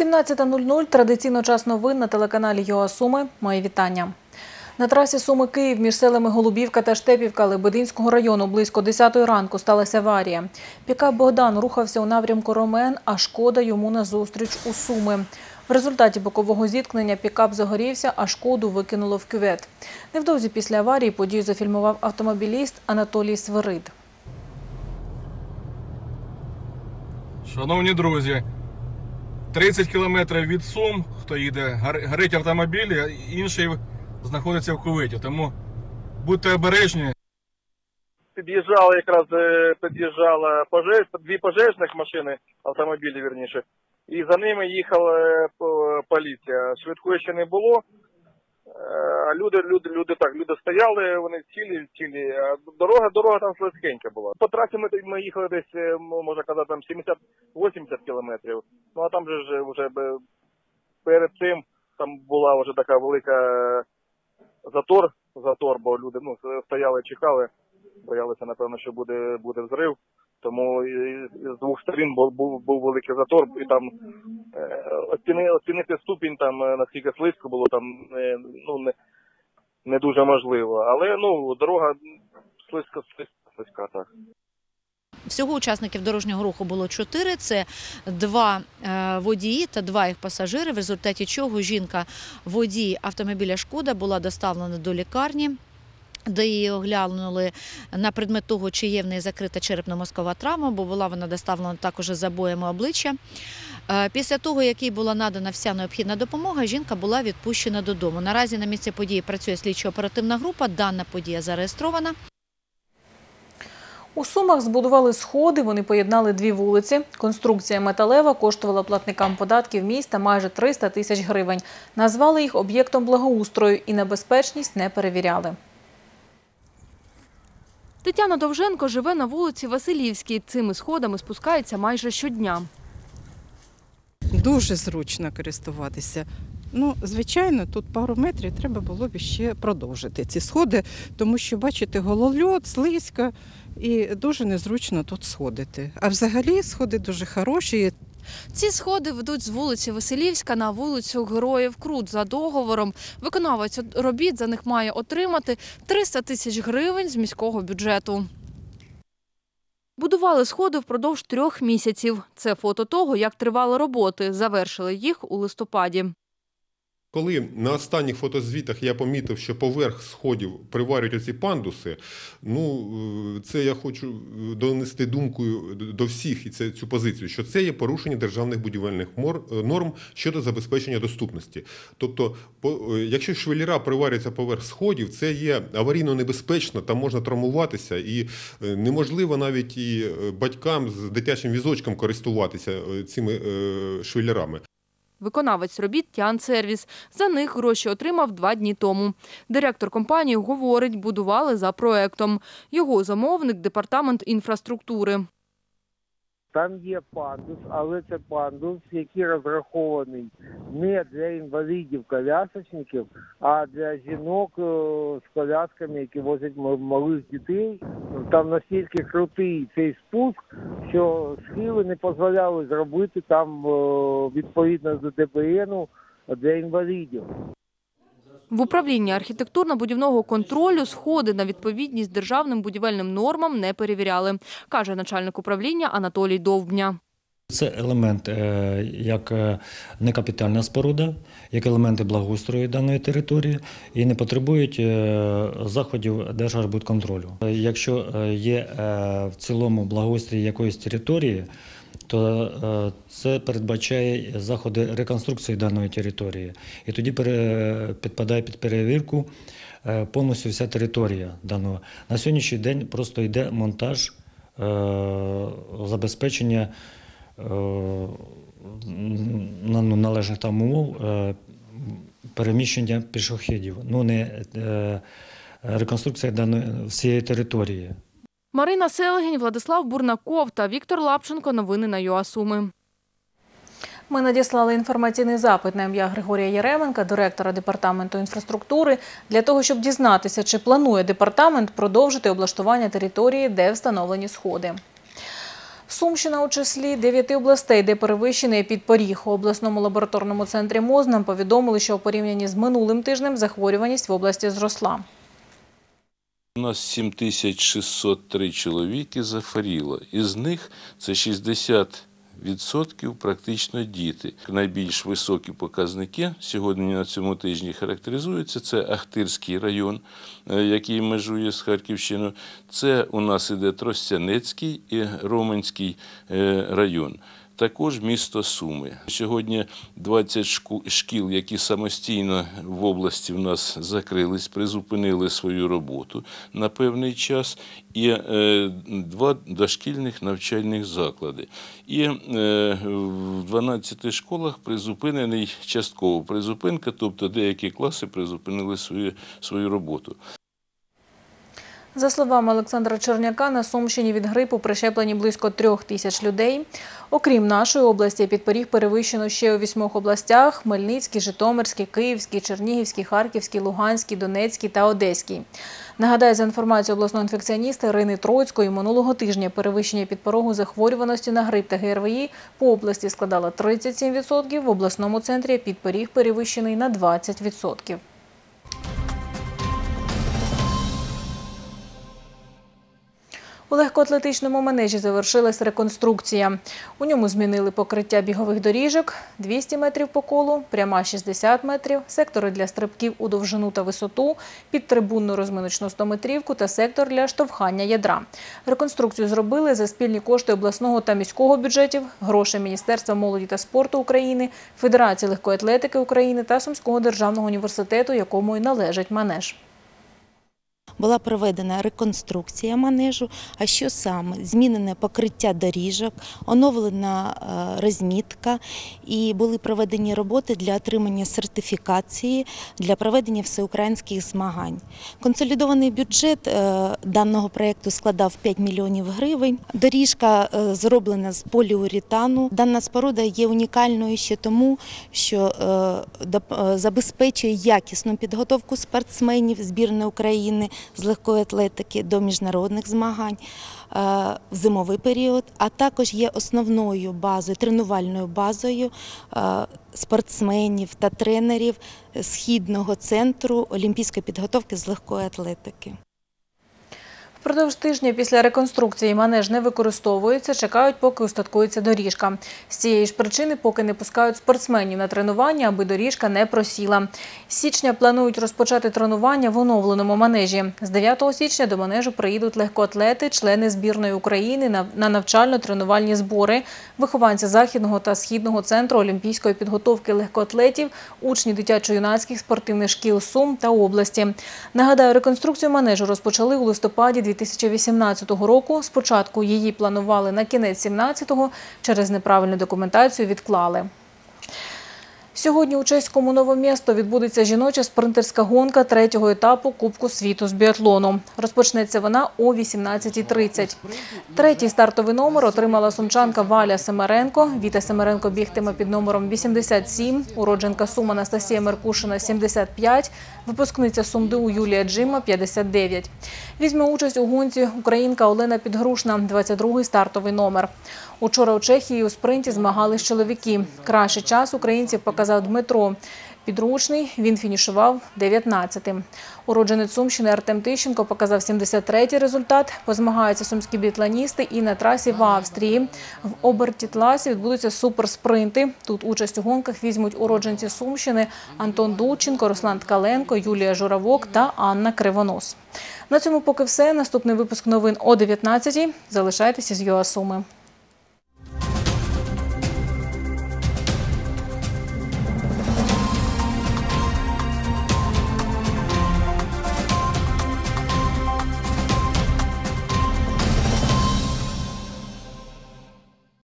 17.00 традиційно час новин на телеканалі ЮА Суми. Мої вітання. На трасі Суми-Київ між селами Голубівка та Штепівка Лебединського району близько 10 ранку сталася аварія. Пікап Богдан рухався у напрямку Ромен, а шкода йому назустріч у Суми. В результаті бокового зіткнення пікап загорівся, а шкоду викинуло в кювет. Невдовзі після аварії подію зафільмував автомобіліст Анатолій Свирид. Шановні друзі, 30 кілометрів від Сум, хто їде, гор- горить автомобіль, а інший знаходиться в Кувиті. Тому будьте обережні. під'їжджала якраз е, під'їжджала пожеж, дві пожежних машини, автомобілі вірніше, і за ними їхала е, по- поліція. Швидкої ще не було. Е, люди, люди, люди так, люди стояли, вони цілі, цілі. Дорога, дорога там слизькенька була. По трасі ми, ми їхали десь, е, можна казати, там 70-80 кілометрів. Ну а там же ж вже перед цим там була вже така велика е, затор, затор, бо люди ну, стояли, чекали боялися, напевно, що буде, буде взрив. Тому з двох сторін був, був, був великий затор, і там е, оціни, оцінити ступінь, там е, наскільки слизько було, там е, ну не, не дуже можливо. Але ну дорога слизько, слизько, слизька, так. Всього учасників дорожнього руху було чотири. Це два водії та два їх пасажири, в результаті чого жінка водій автомобіля Шкода була доставлена до лікарні. Де її оглянули на предмет того, чи є в неї закрита черепно-мозкова травма, бо була вона доставлена також забоями обличчя. Е, Після того, як їй була надана вся необхідна допомога, жінка була відпущена додому. Наразі на місці події працює слідчо-оперативна група. Дана подія зареєстрована. У Сумах збудували сходи, вони поєднали дві вулиці. Конструкція металева коштувала платникам податків міста майже 300 тисяч гривень. Назвали їх об'єктом благоустрою і небезпечність не перевіряли. Тетяна Довженко живе на вулиці Василівській. Цими сходами спускається майже щодня. Дуже зручно користуватися. Ну, звичайно, тут пару метрів треба було б ще продовжити ці сходи, тому що, бачите, голольот, слизько і дуже незручно тут сходити. А взагалі сходи дуже хороші. Ці сходи ведуть з вулиці Василівська на вулицю Героїв Крут за договором. Виконавець робіт за них має отримати 300 тисяч гривень з міського бюджету. Будували сходи впродовж трьох місяців. Це фото того, як тривали роботи. Завершили їх у листопаді. Коли на останніх фотозвітах я помітив, що поверх сходів приварюють оці пандуси, ну е, це я хочу е, донести думкою до всіх і це цю позицію, що це є порушення державних будівельних е, норм щодо забезпечення доступності. Тобто, якщо швеліра приварюється поверх сходів, це є аварійно небезпечно, там можна травмуватися, і неможливо навіть і батькам з дитячим візочком користуватися цими швелірами. Виконавець робіт Тян-сервіс. За них гроші отримав два дні тому. Директор компанії говорить, будували за проектом. Його замовник департамент інфраструктури. Там є пандус, але це пандус, який розрахований не для інвалідів колясочників, а для жінок е, з колясками, які возять малих дітей. Там настільки крутий цей спуск, що схили не дозволяли зробити там е, відповідно до ДБНу для інвалідів. В управлінні архітектурно-будівного контролю сходи на відповідність державним будівельним нормам не перевіряли, каже начальник управління Анатолій Довбня. Це елемент е, як е, некапітальна споруда, як елементи благоустрою даної території і не потребують е, заходів Держарбудконтролю. Якщо є в цілому благоустрій якоїсь території, то е, це передбачає заходи реконструкції даної території. І тоді підпадає під перевірку е, повністю вся територія даного. На сьогоднішній день просто йде монтаж е, забезпечення ну, належних там умов переміщення пішохідів, ну не реконструкція даної всієї території. Марина Селегінь, Владислав Бурнаков та Віктор Лапченко. Новини на ЮАСуми. Ми надіслали інформаційний запит на ім'я Григорія Яременка, директора департаменту інфраструктури, для того, щоб дізнатися, чи планує департамент продовжити облаштування території, де встановлені сходи. Сумщина у числі дев'яти областей, де перевищений підпоріг. У обласному лабораторному центрі МОЗ нам повідомили, що у порівнянні з минулим тижнем захворюваність в області зросла. Нас 7603 чоловіки захворіло. Із них це 60% практично діти. Найбільш високі показники сьогодні на цьому тижні характеризуються. Це Ахтирський район, е, який межує з Харківщиною. Це у нас іде Тростянецький і Роменський е, район. Також місто Суми. Сьогодні 20 шкіл, які самостійно в області в нас закрились, призупинили свою роботу на певний час, і е, два дошкільних навчальних заклади. І е, в 12 школах призупинений частково призупинка, тобто деякі класи призупинили свою, свою роботу. За словами Олександра Черняка, на Сумщині від грипу прищеплені близько трьох тисяч людей. Окрім нашої області, підпоріг перевищено ще у вісьмох областях – Хмельницькій, Житомирській, Київській, Чернігівській, Харківській, Луганській, Донецькій та Одеській. Нагадаю, за інформацією обласного інфекціоніста Ірини Троцької, минулого тижня перевищення підпорогу захворюваності на грип та ГРВІ по області складало 37%, в обласному центрі підпоріг перевищений на 20%. У легкоатлетичному манежі завершилась реконструкція. У ньому змінили покриття бігових доріжок 200 метрів по колу, пряма 60 метрів, сектори для стрибків у довжину та висоту, підтрибунну розминочну 100-метрівку та сектор для штовхання ядра. Реконструкцію зробили за спільні кошти обласного та міського бюджетів, гроші Міністерства молоді та спорту України, Федерації легкої атлетики України та Сумського державного університету, якому й належить манеж. Була проведена реконструкція манежу, а що саме? Змінене покриття доріжок, оновлена е, розмітка і були проведені роботи для отримання сертифікації для проведення всеукраїнських змагань. Консолідований бюджет е, даного проєкту складав 5 мільйонів гривень. Доріжка е, зроблена з поліуретану. Дана споруда є унікальною ще тому, що забезпечує якісну підготовку спортсменів збірної України з легкої атлетики до міжнародних змагань е, в зимовий період, а також є основною базою, тренувальною базою е, спортсменів та тренерів східного центру олімпійської підготовки з легкої атлетики. Впродовж тижня після реконструкції манеж не використовується, чекають, поки устаткується доріжка. З цієї ж причини поки не пускають спортсменів на тренування, аби доріжка не просіла. З січня планують розпочати тренування в оновленому манежі. З 9 січня до манежу приїдуть легкоатлети, члени збірної України на- на навчально-тренувальні збори, вихованці Західного та Східного центру олімпійської підготовки легкоатлетів, учні дитячо-юнацьких спортивних шкіл Сум та області. Нагадаю, реконструкцію манежу розпочали у листопаді 2018 року. Спочатку її планували на кінець 17-го, через неправильну документацію відклали. Сьогодні у чеському Новомісто відбудеться жіноча спринтерська гонка третього етапу Кубку світу з біатлону. Розпочнеться вона о 18.30. Третій стартовий номер отримала сумчанка Валя Семеренко. Віта Семеренко бігтиме під номером 87, уродженка Сум Анастасія Меркушина – 75, випускниця СумДУ Юлія Джима – 59. Візьме участь у гонці українка Олена Підгрушна, 22-й стартовий номер. Учора у Чехії у спринті змагались чоловіки. Кращий час українців показав Дмитро. Підручний він фінішував 19-тим. Уродженець Сумщини Артем Тищенко показав 73-й результат. Позмагаються сумські біатлоністи і на трасі в Австрії. В обертітласі відбудуться суперспринти. Тут участь у гонках візьмуть уродженці Сумщини Антон Дудченко, Руслан Ткаленко, Юлія Журавок та Анна Кривонос. На цьому поки все. Наступний випуск новин о 19-й. Залишайтеся з ЮА Суми.